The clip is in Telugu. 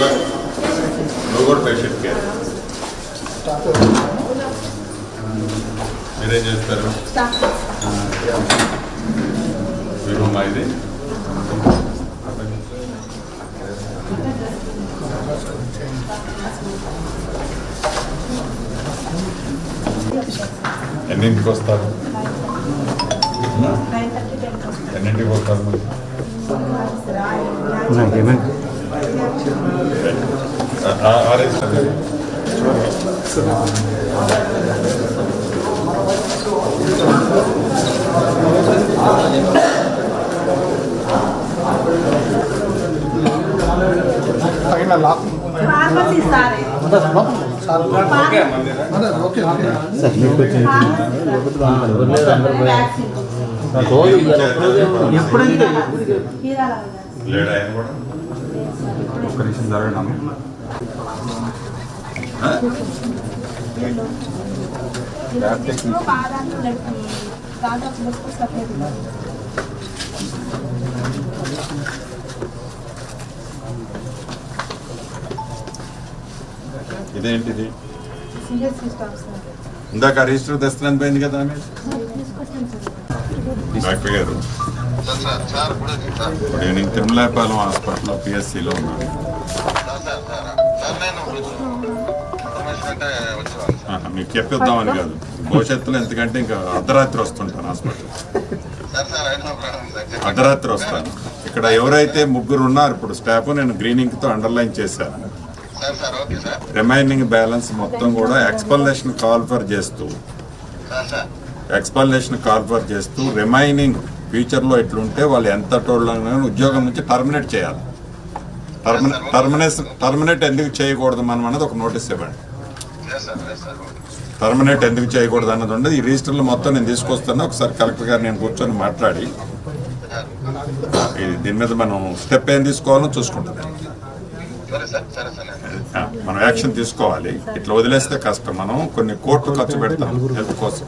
సార్. నువ్వు కూడా పేషెంట్ కేర్ మీరేం చేస్తారు? మీ రూమ్ ఇది ఎన్నింటికి వస్తారు? ఎన్నింటికి వస్తారు మీరు? సార్ అదే ఓకే ఎప్పుడైతే హీరాల లేడు ఆయన కూడా ఒక్క నిమిషం జరగడం బాగా దాంట్లో ముసుగు సఫేది ఇదేంటిది? ఇందాక రిజిస్టర్ తెస్తున్నాను పోయింది కదా డాక్టర్ గారు. గుడ్ ఈవినింగ్ తిరుమలాపాలెం హాస్పిటల్లో పిఎస్సిలో ఉన్నాను. మీకు చెప్పిద్దామని కాదు. భవిష్యత్తులో ఎందుకంటే ఇంకా అర్ధరాత్రి వస్తుంటాను హాస్పిటల్. అర్ధరాత్రి వస్తాను. ఇక్కడ ఎవరైతే ముగ్గురు ఉన్నారు ఇప్పుడు స్టాఫ్ నేను గ్రీనింగ్తో అండర్లైన్ చేశాను. రిమైనింగ్ బ్యాలెన్స్ మొత్తం కూడా ఎక్స్పల్నేషన్ కాల్ఫర్ చేస్తూ ఎక్స్పల్నేషన్ కాల్ఫర్ చేస్తూ రిమైనింగ్ ఫ్యూచర్లో ఇట్లుంటే వాళ్ళు ఎంత టోళ్ళని ఉద్యోగం నుంచి టర్మినేట్ చేయాలి. టర్మినే టర్మినేట్ ఎందుకు చేయకూడదు మనం అన్నది ఒక నోటీస్ ఇవ్వండి. టర్మినేట్ ఎందుకు చేయకూడదు అన్నది ఉండదు. ఈ రిజిస్టర్లో మొత్తం నేను తీసుకొస్తాను ఒకసారి కలెక్టర్ గారు నేను కూర్చొని మాట్లాడి దీని మీద మనం స్టెప్ ఏం తీసుకోవాలో చూసుకుంటాం. మనం యాక్షన్ తీసుకోవాలి. ఇట్లా వదిలేస్తే కష్టం. మనం కొన్ని కోట్లు ఖర్చు పెడతాం. హెల్త్ కోసం.